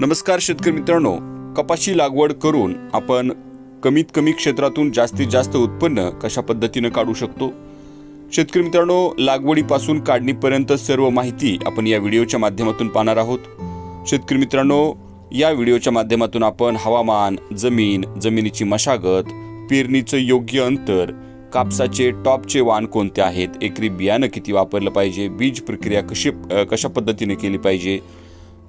नमस्कार शेतकरी मित्रांनो. कपाशी लागवड करून आपण कमीत कमी क्षेत्रातून जास्तीत जास्त उत्पन्न कशा पद्धतीनं काढू शकतो? शेतकरी मित्रांनो लागवडीपासून काढणीपर्यंत सर्व माहिती आपण या व्हिडिओच्या माध्यमातून पाहणार आहोत. शेतकरी मित्रांनो या व्हिडिओच्या माध्यमातून आपण हवामान जमीन जमिनीची मशागत पेरणीचं योग्य अंतर कापसाचे टॉपचे वाण कोणते आहेत एकरी बियाणं किती वापरलं पाहिजे बीज प्रक्रिया कशी कशा पद्धतीने केली पाहिजे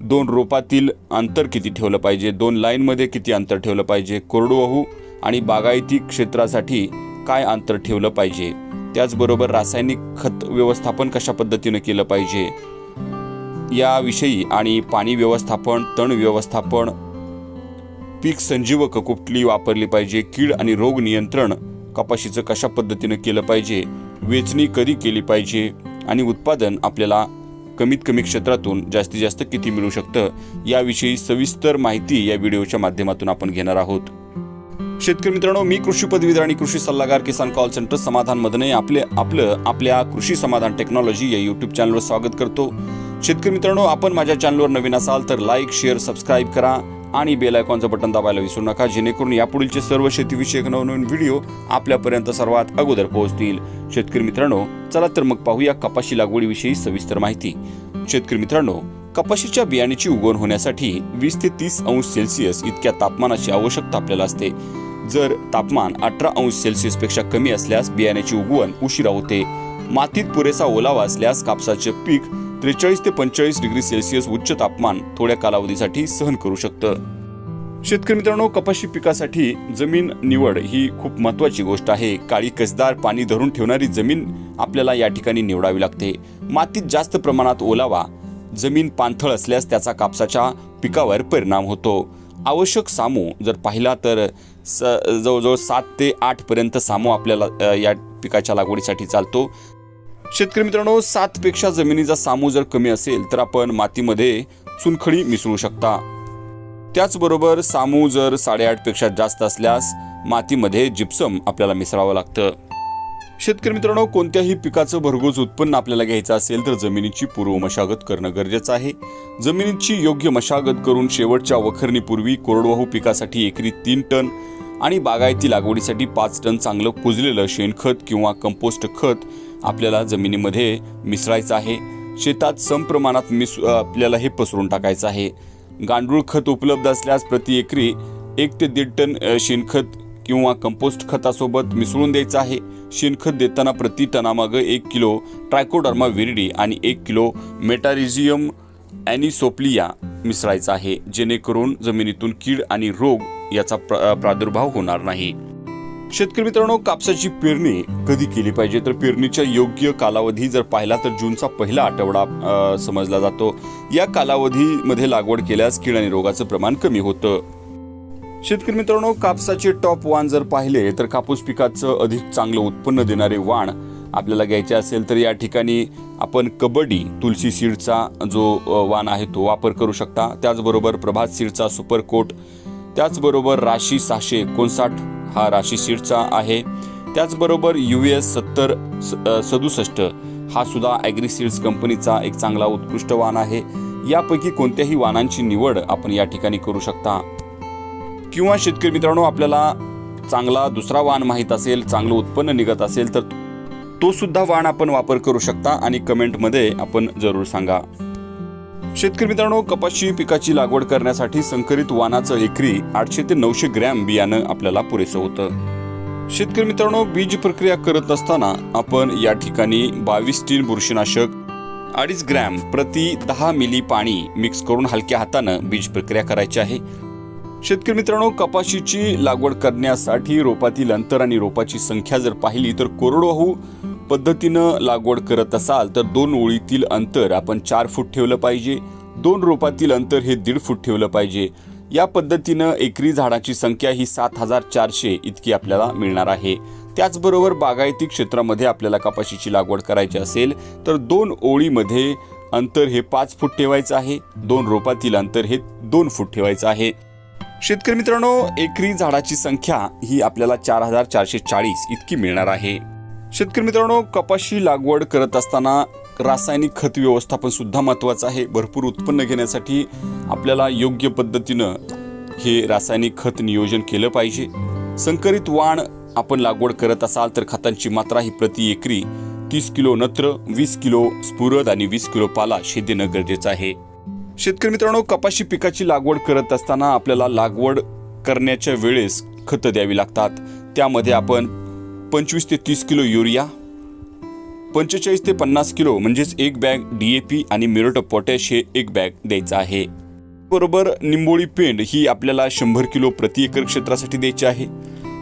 दोन रोपातील अंतर किती ठेवलं पाहिजे? दोन लाईनमध्ये किती अंतर ठेवलं पाहिजे? कोरडवाहू आणि बागायती क्षेत्रासाठी काय अंतर ठेवलं पाहिजे? त्याचबरोबर रासायनिक खत व्यवस्थापन कशा पद्धतीनं केलं पाहिजे? याविषयी आणि पाणी व्यवस्थापन तण व्यवस्थापन पीक संजीवक कुठली वापरली पाहिजे? कीड आणि रोग नियंत्रण कपाशीचं कशा पद्धतीनं केलं पाहिजे? वेचणी कधी केली पाहिजे? आणि उत्पादन आपल्याला कमीत कमी क्षेत्रातून जास्तीत जास्त किती मिळू शकतं याविषयी सविस्तर माहिती या व्हिडिओच्या माध्यमातून आपण घेणार आहोत. शेतकरी मित्रांनो मी कृषी पदवीधर आणि कृषी सल्लागार किसान कॉल सेंटर समाधान मदने आपले आपलं आपल्या कृषी समाधान टेक्नॉलॉजी या युट्यूब चॅनलवर स्वागत करतो. शेतकरी मित्रांनो आपण माझ्या चॅनलवर नवीन असाल तर लाईक शेअर सबस्क्राईब करा. आणि बेल आयकॉनचं बटन दाबायला विसरू नका जेणेकरून यापुढीलचे सर्व शेतीविषयक नवनवीन व्हिडिओ आपल्यापर्यंत सर्वात अगोदर पोहोचतील. शेतकरी मित्रांनो चला तर मग पाहूया कपाशी लागवडीविषयी सविस्तर माहिती. शेतकरी मित्रांनो कपाशीच्या बियाण्याची उगवण होण्यासाठी वीस ते तीस अंश सेल्सिअस इतक्या तापमानाची आवश्यकता आपल्याला असते. जर तापमान अठरा अंश सेल्सिअसपेक्षा कमी असल्यास बियाण्याची उगवण उशिरा होते. मातीत पुरेसा ओलावा असल्यास कापसाचे पीक त्रेचाळीस ते पंचेचाळीस डिग्री सेल्सिअस उच्च तापमान थोड्या कालावधीसाठी सहन करू शकतं. शेतकरी मित्रांनो कपाशी पिकासाठी जमीन निवड ही खूप महत्वाची गोष्ट आहे. काळी कसदार पाणी धरून ठेवणारी जमीन आपल्याला या ठिकाणी निवडावी लागते. मातीत जास्त प्रमाणात ओलावा जमीन पाणथळ असल्यास त्याचा कापसाच्या पिकावर परिणाम होतो. आवश्यक सामू जर पाहिला तर स जवळजवळ सात ते आठपर्यंत सामू आपल्याला या पिकाच्या लागवडीसाठी चालतो. शेतकरी मित्रांनो सात पेक्षा जमिनीचा सामू जर कमी असेल तर आपण मातीमध्ये चुनखडी मिसळू शकता. त्याचबरोबर सामू जर साडेआठपेक्षा जास्त असल्यास मातीमध्ये जिप्सम आपल्याला मिसळावं लागतं. शेतकरी मित्रांनो कोणत्याही पिकाचं भरघोस उत्पन्न आपल्याला घ्यायचं असेल तर जमिनीची पूर्व मशागत करणं गरजेचं आहे. जमिनीची योग्य मशागत करून शेवटच्या वखरणीपूर्वी कोरडवाहू पिकासाठी एकरी तीन टन आणि बागायती लागवडीसाठी पाच टन चांगलं कुजलेलं शेणखत किंवा कंपोस्ट खत आपल्याला जमिनीमध्ये मिसळायचं आहे. शेतात समप्रमाणात मिस आपल्याला हे पसरून टाकायचं आहे. गांडूळ खत उपलब्ध असल्यास प्रति एकरी एक ते दीड टन शेणखत किंवा कंपोस्ट खतासोबत मिसळून द्यायचं आहे. शेणखत देताना प्रति टनामागं एक किलो ट्रायकोडर्मा विरडी आणि एक किलो मेटारिझियम ॲनिसोप्लिया मिसळायचा आहे. जेणेकरून जमिनीतून कीड आणि रोग याचा प्र- प्रादुर्भाव होणार नाही. शेतकरी मित्रांनो कापसाची पेरणी कधी केली पाहिजे? तर पेरणीच्या योग्य कालावधी जर पाहिला तर जूनचा पहिला आठवडा समजला जातो. या कालावधीमध्ये लागवड केल्यास कीड आणि रोगाचं प्रमाण कमी होतं. शेतकरी मित्रांनो कापसाचे टॉप वाण जर पाहिले तर कापूस पिकाचं अधिक चांगलं उत्पन्न देणारे वाण आपल्याला घ्यायचे असेल तर या ठिकाणी आपण कबड्डी तुलसी सीडचा जो वाण आहे तो वापर करू शकता. त्याचबरोबर प्रभात सीडचा सुपर कोट त्याचबरोबर राशी सहाशे एकोणसाठ हा राशी आहे. त्याचबरोबर यू एस सत्तर सदुसष्ट हा सुद्धा ॲग्री सीड्स कंपनीचा एक चांगला उत्कृष्ट वाण आहे. यापैकी कोणत्याही वाणांची निवड आपण या ठिकाणी करू शकता. किंवा शेतकरी मित्रांनो आपल्याला चांगला दुसरा वाण माहीत असेल चांगलं उत्पन्न निघत असेल तर तो सुद्धा वाण आपण वापर करू शकता आणि कमेंटमध्ये आपण जरूर सांगा. शेतकरी मित्रांनो कपाशी पिकाची लागवड करण्यासाठी संकरित वाणाचं एकरी आठशे ते नऊशे ग्रॅम बियाणं आपल्याला पुरेसं होतं. शेतकरी मित्रांनो बीज प्रक्रिया करत असताना आपण या ठिकाणी बावीस टीन बुरशीनाशक अडीच ग्रॅम प्रति दहा मिली पाणी मिक्स करून हलक्या हातानं बीज प्रक्रिया करायची आहे. शेतकरी मित्रांनो कपाशीची लागवड करण्यासाठी रोपातील अंतर आणि रोपाची संख्या जर पाहिली तर कोरडवाहू पद्धतीनं लागवड करत असाल तर दोन ओळीतील अंतर आपण चार फूट ठेवलं पाहिजे. दोन रोपातील अंतर हे दीड फूट ठेवलं पाहिजे. या पद्धतीनं एकरी झाडाची संख्या ही सात हजार चारशे इतकी आपल्याला मिळणार आहे. त्याचबरोबर बागायती क्षेत्रामध्ये आपल्याला कपाशीची लागवड करायची असेल तर दोन ओळीमध्ये अंतर हे पाच फूट ठेवायचं आहे. दोन रोपातील अंतर हे दोन फूट ठेवायचं आहे. शेतकरी मित्रांनो एकरी झाडाची संख्या ही आपल्याला चार हजार चारशे चाळीस इतकी मिळणार आहे. शेतकरी मित्रांनो कपाशी लागवड करत असताना रासायनिक खत व्यवस्थापन सुद्धा महत्त्वाचं आहे. भरपूर उत्पन्न घेण्यासाठी आपल्याला योग्य पद्धतीनं हे रासायनिक खत नियोजन केलं पाहिजे. संकरित वाण आपण लागवड करत असाल तर खतांची मात्रा ही प्रति एकरी तीस किलो नत्र वीस किलो स्फुरद आणि वीस किलो पाला हे देणं गरजेचं आहे. शेतकरी मित्रांनो कपाशी पिकाची लागवड करत असताना आपल्याला लागवड करण्याच्या वेळेस खतं द्यावी लागतात. त्यामध्ये आपण पंचवीस ते तीस किलो युरिया पंचेचाळीस ते पन्नास किलो म्हणजेच एक बॅग डी ए पी आणि मिरोट पोटॅश हे एक बॅग द्यायचं आहे. बरोबर निंबोळी पेंड ही आपल्याला शंभर किलो प्रति एकर क्षेत्रासाठी द्यायची आहे.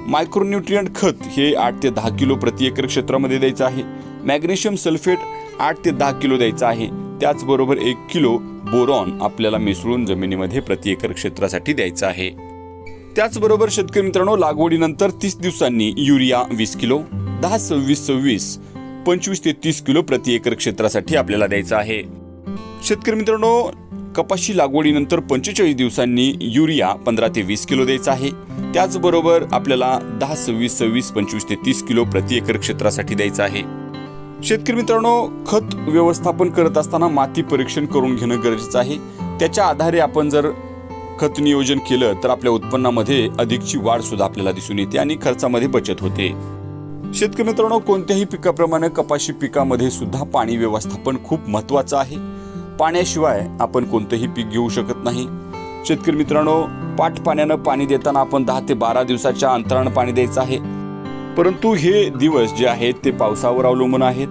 मायक्रोन्यूट्रियंट खत हे आठ ते दहा किलो प्रति एकर क्षेत्रामध्ये द्यायचं आहे. मॅग्नेशियम सल्फेट आठ ते दहा किलो द्यायचं आहे. त्याचबरोबर एक किलो बोरॉन आपल्याला मिसळून जमिनीमध्ये प्रति एकर क्षेत्रासाठी द्यायचं आहे. त्याचबरोबर शेतकरी मित्रांनो लागवडीनंतर तीस दिवसांनी युरिया वीस किलो दहा सव्वीस सव्वीस पंचवीस ते तीस किलो प्रति एकर क्षेत्रासाठी आपल्याला द्यायचं आहे. शेतकरी मित्रांनो कपाशी लागवडीनंतर पंचेचाळीस दिवसांनी युरिया पंधरा ते वीस किलो द्यायचा आहे. त्याचबरोबर आपल्याला दहा सव्वीस सव्वीस पंचवीस ते तीस किलो प्रति एकर क्षेत्रासाठी द्यायचं आहे. शेतकरी मित्रांनो खत व्यवस्थापन करत असताना माती परीक्षण करून घेणं गरजेचं आहे. त्याच्या आधारे आपण जर खत नियोजन केलं तर आपल्या उत्पन्नामध्ये अधिकची वाढ सुद्धा आपल्याला दिसून येते आणि खर्चामध्ये बचत होते. शेतकरी मित्रांनो कोणत्याही पिकाप्रमाणे कपाशी पिकामध्ये सुद्धा पाणी व्यवस्थापन खूप महत्वाचं आहे. पाण्याशिवाय आपण कोणतंही पीक घेऊ शकत नाही. शेतकरी मित्रांनो पाट पाण्यानं पाणी देताना आपण दहा ते बारा दिवसाच्या अंतरानं पाणी द्यायचं आहे. परंतु हे दिवस जे आहेत ते पावसावर अवलंबून आहेत.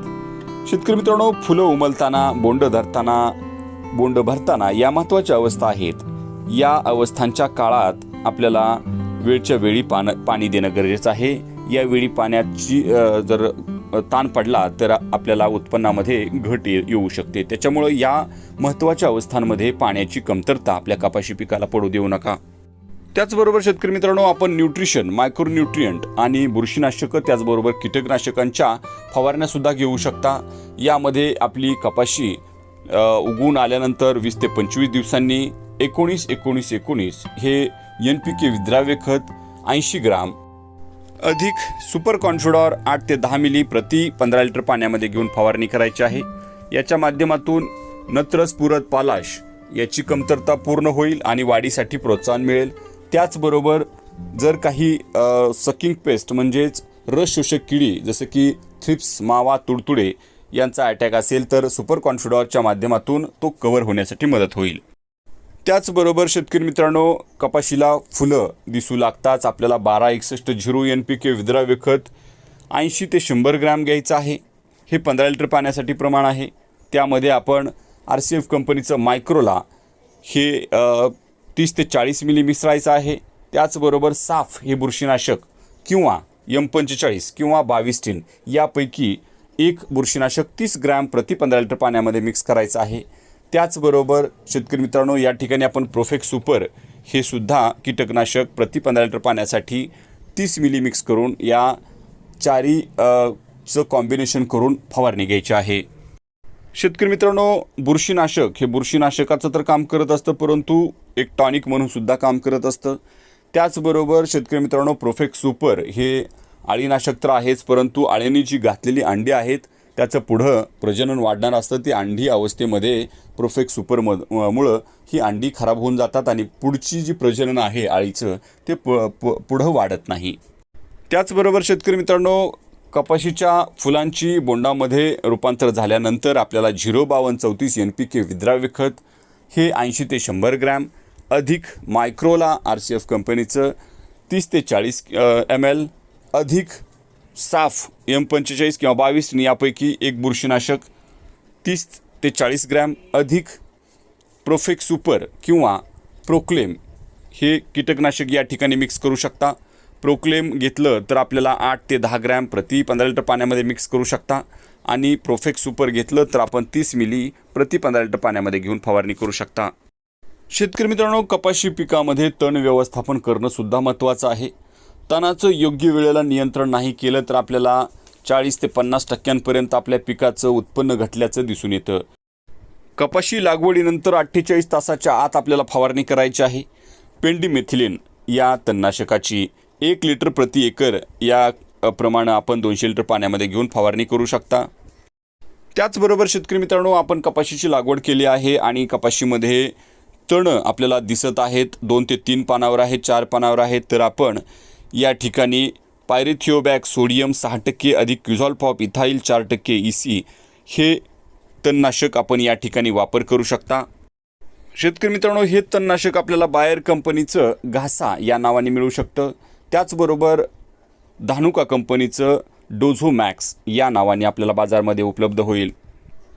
शेतकरी मित्रांनो फुलं उमलताना बोंड धरताना बोंड भरताना या महत्त्वाच्या अवस्था आहेत. या अवस्थांच्या काळात आपल्याला वेळच्या वेळी पान पाणी देणं गरजेचं आहे. यावेळी पाण्याची जर ताण पडला तर आपल्याला उत्पन्नामध्ये घट ये- येऊ शकते. त्याच्यामुळं या महत्त्वाच्या अवस्थांमध्ये पाण्याची कमतरता आपल्या कपाशी पिकाला पडू देऊ नका. त्याचबरोबर शेतकरी मित्रांनो आपण न्यूट्रिशन मायक्रोन्यूट्रियंट आणि बुरशीनाशकं त्याचबरोबर कीटकनाशकांच्या फवारण्यासुद्धा घेऊ शकता. यामध्ये आपली कपाशी उगवून आल्यानंतर वीस ते पंचवीस दिवसांनी एकोणीस एकोणीस एकोणीस हे एन पी के विद्राव्य खत ऐंशी ग्राम. अधिक सुपर कॉन्फिडॉर आठ ते दहा मिली प्रति पंधरा लिटर पाण्यामध्ये घेऊन फवारणी करायची आहे. याच्या माध्यमातून नत्रस पुरत पालाश याची कमतरता पूर्ण होईल आणि वाढीसाठी प्रोत्साहन मिळेल. त्याचबरोबर जर काही सकिंग पेस्ट म्हणजेच रस शोषक किडी जसं की थ्रिप्स मावा तुडतुडे यांचा अटॅक असेल तर सुपर कॉन्फिडॉरच्या माध्यमातून तो कव्हर होण्यासाठी मदत होईल. त्याचबरोबर शेतकरी मित्रांनो कपाशीला फुलं दिसू लागताच आपल्याला बारा एकसष्ट झिरो एन पी के विद्राव्य खत ऐंशी ते शंभर ग्रॅम घ्यायचं आहे. हे पंधरा लिटर पाण्यासाठी प्रमाण आहे. त्यामध्ये आपण आर सी एफ कंपनीचं मायक्रोला हे तीस ते चाळीस मिली मिसळायचं आहे. त्याचबरोबर साफ हे बुरशीनाशक किंवा यम पंचेचाळीस किंवा बावीस टीन यापैकी एक बुरशीनाशक तीस ग्रॅम प्रति पंधरा लिटर पाण्यामध्ये मिक्स करायचं आहे. त्याचबरोबर शेतकरी मित्रांनो या ठिकाणी आपण प्रोफेक्स सुपर हे सुद्धा कीटकनाशक प्रति पंधरा लिटर पाण्यासाठी तीस मिली मिक्स करून या चारी चं कॉम्बिनेशन करून फवारणी घ्यायची आहे. शेतकरी मित्रांनो बुरशीनाशक हे बुरशीनाशकाचं तर काम करत असतं परंतु एक टॉनिक म्हणून सुद्धा काम करत असतं. त्याचबरोबर शेतकरी मित्रांनो प्रोफेक्ट सुपर हे आळीनाशक तर आहेच परंतु आळीने जी घातलेली अंडी आहेत त्याचं पुढं प्रजनन वाढणार असतं. ती अंडी अवस्थेमध्ये प्रोफेक्ट सुपर मुळं ही अंडी खराब होऊन जातात आणि पुढची जी प्रजनन आहे आळीचं ते प- पुढं वाढत नाही. त्याचबरोबर शेतकरी मित्रांनो कपाशीच्या फुलांची बोंडामध्ये रूपांतर झाल्यानंतर आपल्याला झिरो बावन्न चौतीस एन पी के विद्राव्य खत हे ऐंशी ते शंभर ग्रॅम अधिक मायक्रोला आर सी एफ कंपनीचं तीस ते चाळीस एम एल अधिक साफ एम पंचेचाळीस किंवा बावीस यापैकी एक बुरशीनाशक तीस ते चाळीस ग्रॅम अधिक प्रोफेक्स सुपर किंवा प्रोक्लेम हे कीटकनाशक या ठिकाणी मिक्स करू शकता. प्रोक्लेम घेतलं तर आपल्याला आठ ते दहा ग्रॅम प्रति पंधरा लिटर पाण्यामध्ये मिक्स करू शकता. आणि प्रोफेक्स सुपर घेतलं तर आपण तीस मिली प्रति पंधरा लिटर पाण्यामध्ये घेऊन फवारणी करू शकता. शेतकरी मित्रांनो कपाशी पिकामध्ये तण व्यवस्थापन करणंसुद्धा महत्त्वाचं आहे. तणाचं योग्य वेळेला नियंत्रण नाही केलं तर आपल्याला चाळीस ते पन्नास टक्क्यांपर्यंत आपल्या पिकाचं उत्पन्न घटल्याचं दिसून येतं. कपाशी लागवडीनंतर अठ्ठेचाळीस तासाच्या आत आपल्याला फवारणी करायची आहे. पेंडीमेथिलिन या तणनाशकाची एक लिटर प्रति एकर या अ, प्रमाणे आपण दोनशे लिटर पाण्यामध्ये घेऊन फवारणी करू शकता. त्याचबरोबर शेतकरी मित्रांनो आपण कपाशीची लागवड केली आहे आणि कपाशीमध्ये तणं आपल्याला दिसत आहेत. दोन ते तीन पानावर आहेत चार पानावर आहेत. तर आपण या ठिकाणी पायरेथिओबॅक सोडियम सहा टक्के अधिक क्युझॉल्फॉप इथाईल चार टक्के ई सी हे तणनाशक आपण या ठिकाणी वापर करू शकता. शेतकरी मित्रांनो हे तणनाशक आपल्याला बायर कंपनीचं घासा या नावाने मिळू शकतं. त्याचबरोबर धानुका कंपनीचं डोझो मॅक्स या नावाने आपल्याला बाजारमध्ये उपलब्ध होईल.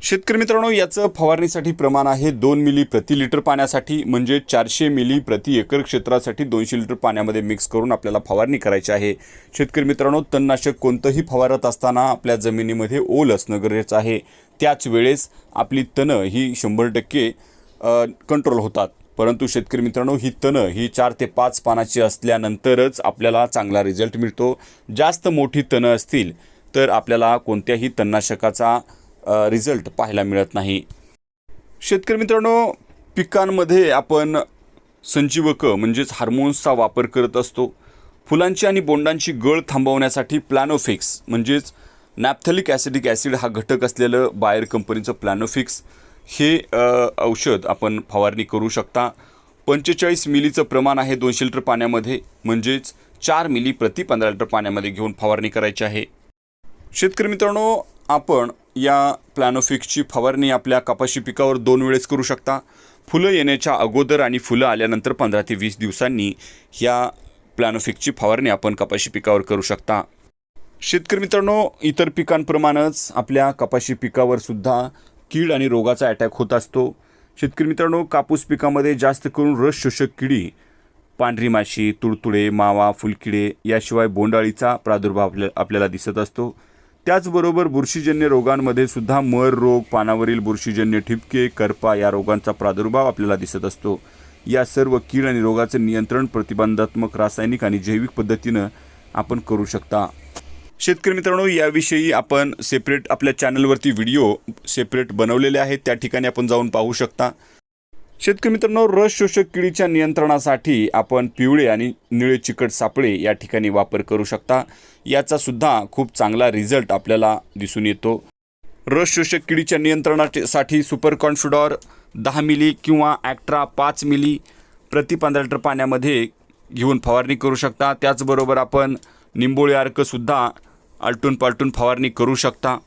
शेतकरी मित्रांनो याचं फवारणीसाठी प्रमाण आहे दोन मिली प्रति लिटर पाण्यासाठी म्हणजे चारशे मिली प्रति एकर क्षेत्रासाठी दोनशे लिटर पाण्यामध्ये मिक्स करून आपल्याला फवारणी करायची आहे. शेतकरी मित्रांनो तणनाशक कोणतंही फवारत असताना आपल्या जमिनीमध्ये ओल असणं गरजेचं आहे. त्याच वेळेस आपली तणं ही शंभर टक्के कंट्रोल होतात. परंतु शेतकरी मित्रांनो ही तणं ही चार ते पाच पानाची असल्यानंतरच आपल्याला चांगला रिझल्ट मिळतो. जास्त मोठी तणं असतील तर आपल्याला कोणत्याही तणनाशकाचा रिझल्ट पाहायला मिळत नाही. शेतकरी मित्रांनो पिकांमध्ये आपण संजीवकं म्हणजेच हार्मोन्सचा वापर करत असतो. फुलांची आणि बोंडांची गळ थांबवण्यासाठी प्लॅनोफिक्स म्हणजेच नॅपथलिक ॲसिडिक ॲसिड हा घटक असलेलं बायर कंपनीचं प्लॅनोफिक्स हे औषध आपण फवारणी करू शकता. पंचेचाळीस मिलीचं प्रमाण आहे दोनशे लिटर पाण्यामध्ये म्हणजेच चार मिली प्रति पंधरा लिटर पाण्यामध्ये घेऊन फवारणी करायची आहे. शेतकरी मित्रांनो आपण या प्लॅनोफिक्सची फवारणी आपल्या कपाशी पिकावर दोन वेळेस करू शकता. फुलं येण्याच्या अगोदर आणि फुलं आल्यानंतर पंधरा ते वीस दिवसांनी ह्या प्लॅनोफिकची फवारणी आपण कपाशी पिकावर करू शकता. शेतकरी मित्रांनो इतर पिकांप्रमाणेच आपल्या कपाशी पिकावर सुद्धा कीड आणि रोगाचा अटॅक होत असतो. शेतकरी मित्रांनो कापूस पिकामध्ये जास्त करून रस शोषक किडी पांढरी माशी तुडतुडे मावा फुलकिडे याशिवाय बोंडाळीचा प्रादुर्भाव आपल्या आपल्याला दिसत असतो. त्याचबरोबर बुरशीजन्य रोगांमध्ये सुद्धा मर रोग पानावरील बुरशीजन्य ठिपके करपा या रोगांचा प्रादुर्भाव आपल्याला दिसत असतो. या सर्व कीड आणि रोगाचे नियंत्रण प्रतिबंधात्मक रासायनिक आणि जैविक पद्धतीनं आपण करू शकता. शेतकरी मित्रांनो याविषयी आपण सेपरेट आपल्या चॅनलवरती व्हिडिओ सेपरेट बनवलेले आहेत. त्या ठिकाणी आपण जाऊन पाहू शकता. शेतकरी मित्रांनो रस शोषक किडीच्या नियंत्रणासाठी आपण पिवळे आणि निळे चिकट सापळे या ठिकाणी वापर करू शकता. याचा सुद्धा खूप चांगला रिझल्ट आपल्याला दिसून येतो. रस शोषक किडीच्या नियंत्रणासाठी सुपर कॉन्फिडॉर दहा मिली किंवा ॲक्ट्रा पाच मिली प्रति पंधरा लिटर पाण्यामध्ये घेऊन फवारणी करू शकता. त्याचबरोबर आपण निंबोळी अर्कसुद्धा आलटून पालटून फवारणी करू शकता.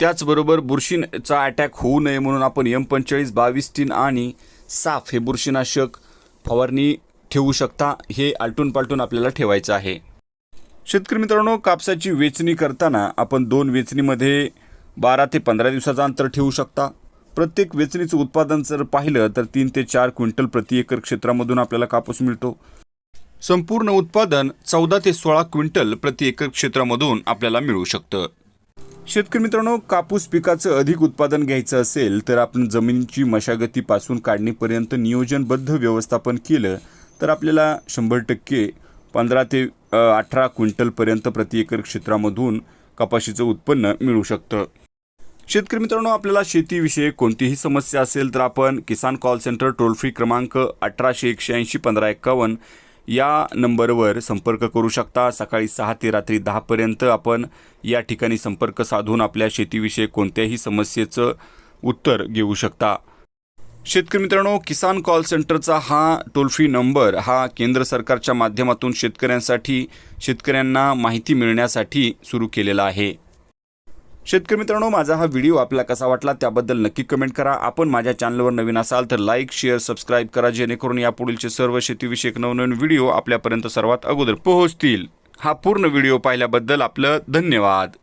त्याचबरोबर बुरशीचा अटॅक होऊ नये म्हणून आपण एम पंचेचाळीस बावीस तीन आणि साफ हे बुरशीनाशक फवारणी ठेवू शकता. हे आलटून पालटून आपल्याला ठेवायचं आहे. शेतकरी मित्रांनो कापसाची वेचणी करताना आपण दोन वेचणीमध्ये बारा ते पंधरा दिवसाचा अंतर ठेवू शकता. प्रत्येक वेचणीचं उत्पादन जर पाहिलं तर तीन ते चार क्विंटल प्रति एकर क्षेत्रामधून आपल्याला कापूस मिळतो. संपूर्ण उत्पादन चौदा ते सोळा क्विंटल प्रति एकर क्षेत्रामधून आपल्याला मिळू शकतं. शेतकरी मित्रांनो कापूस पिकाचं अधिक उत्पादन घ्यायचं असेल तर आपण जमिनीची मशागतीपासून काढणीपर्यंत नियोजनबद्ध व्यवस्थापन केलं तर आपल्याला शंभर टक्के पंधरा ते अठरा क्विंटलपर्यंत प्रति एकर क्षेत्रामधून कपाशीचं उत्पन्न मिळू शकतं. शेतकरी मित्रांनो आपल्याला शेतीविषयी कोणतीही समस्या असेल तर आपण Kisan call centre toll free क्रमांक अठराशे एकशे ऐंशी पंधरा एक्कावन्न या नंबरवर संपर्क करू शकता. सकाळी सहा ते रात्री दहापर्यंत आपण या ठिकाणी संपर्क साधून आपल्या शेतीविषयी कोणत्याही समस्येचं उत्तर घेऊ शकता. शेतकरी मित्रांनो किसान कॉल सेंटरचा हा टोल फ्री नंबर हा केंद्र सरकारच्या माध्यमातून शेतकऱ्यांसाठी शेतकऱ्यांना माहिती मिळण्यासाठी सुरू केलेला आहे. शेतकरी मित्रांनो माझा हा व्हिडिओ आपला कसा वाटला त्याबद्दल नक्की कमेंट करा. आपण माझ्या चॅनलवर नवीन असाल तर लाईक शेअर सबस्क्राईब करा जेणेकरून यापुढीलचे सर्व शेतीविषयक नवनवीन व्हिडिओ आपल्यापर्यंत सर्वात अगोदर पोहोचतील. हा पूर्ण व्हिडिओ पाहिल्याबद्दल आपलं धन्यवाद.